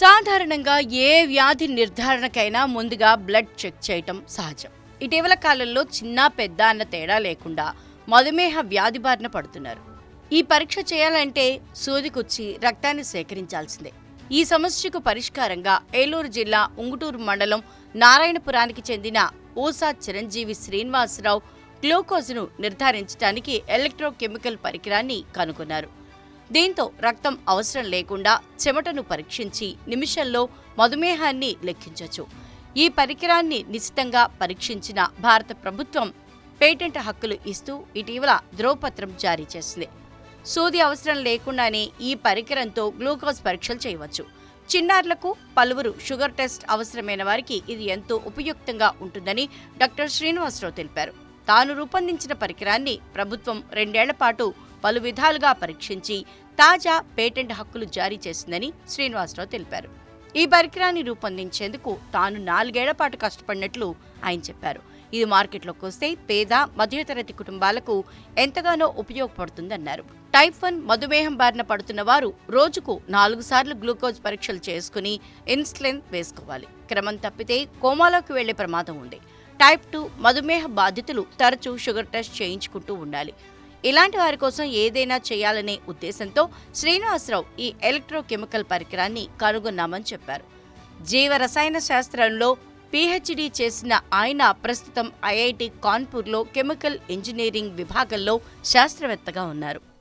సాధారణంగా ఏ వ్యాధి నిర్ధారణకైనా ముందుగా బ్లడ్ చెక్ చేయటం సహజం. ఇటీవల కాలంలో చిన్న పెద్ద అన్న తేడా లేకుండా మధుమేహ వ్యాధి బారిన పడుతున్నారు. ఈ పరీక్ష చేయాలంటే సూదికొచ్చి రక్తాన్ని సేకరించాల్సిందే. ఈ సమస్యకు పరిష్కారంగా ఏలూరు జిల్లా ఉంగుటూరు మండలం నారాయణపురానికి చెందిన ఊసా చిరంజీవి శ్రీనివాసరావు గ్లూకోజ్ను నిర్ధారించడానికి ఎలక్ట్రోకెమికల్ పరికరాన్ని కనుగొన్నారు. దీంతో రక్తం అవసరం లేకుండా చెమటను పరీక్షించి నిమిషంలో మధుమేహాన్ని లెక్కించవచ్చు ఈ పరికరాన్ని నిశితంగా పరీక్షించిన భారత ప్రభుత్వం పేటెంట్ హక్కులు ఇస్తూ ఇటీవల ధ్రువపత్రం జారీ చేసింది. సూది అవసరం లేకుండానే ఈ పరికరంతో గ్లూకోజ్ పరీక్షలు చేయవచ్చు. చిన్నారులకు పలువురు షుగర్ టెస్ట్ అవసరమైన వారికి ఇది ఎంతో ఉపయుక్తంగా ఉంటుందని డాక్టర్ శ్రీనివాసరావు తెలిపారు. తాను రూపొందించిన పరికరాన్ని ప్రభుత్వం రెండేళ్ళ పాటు పలు విధాలుగా పరీక్షించి తాజా పేటెంట్ హక్కులు జారీ చేసిందని శ్రీనివాసరావు తెలిపారు. ఈ పరికరాన్ని రూపొందించేందుకు తాను నాలుగేళ్ళ పాటు కష్టపడినట్లు ఆయన చెప్పారు. ఇది మార్కెట్లోకి వస్తే పేద మధ్యతరగతి కుటుంబాలకు ఎంతగానో ఉపయోగపడుతుందన్నారు. టైప్ వన్ మధుమేహం బారిన పడుతున్న వారు రోజుకు నాలుగు సార్లు గ్లూకోజ్ పరీక్షలు చేసుకుని ఇన్సులిన్ వేసుకోవాలి. క్రమం తప్పితే కోమాలోకి వెళ్ళే ప్రమాదం ఉంది. టైప్ టూ మధుమేహ బాధితులు తరచూ షుగర్ టెస్ట్ చేయించుకుంటూ ఉండాలి. ఇలాంటి వారి కోసం ఏదైనా చేయాలనే ఉద్దేశంతో శ్రీనివాసరావు ఈ ఎలక్ట్రోకెమికల్ పరికరాన్ని కనుగొన్నామని చెప్పారు. జీవ రసాయన శాస్త్రంలో పీహెచ్డీ చేసిన ఆయన ప్రస్తుతం ఐఐటి కాన్పూర్లో కెమికల్ ఇంజనీరింగ్ విభాగంలో శాస్త్రవేత్తగా ఉన్నారు.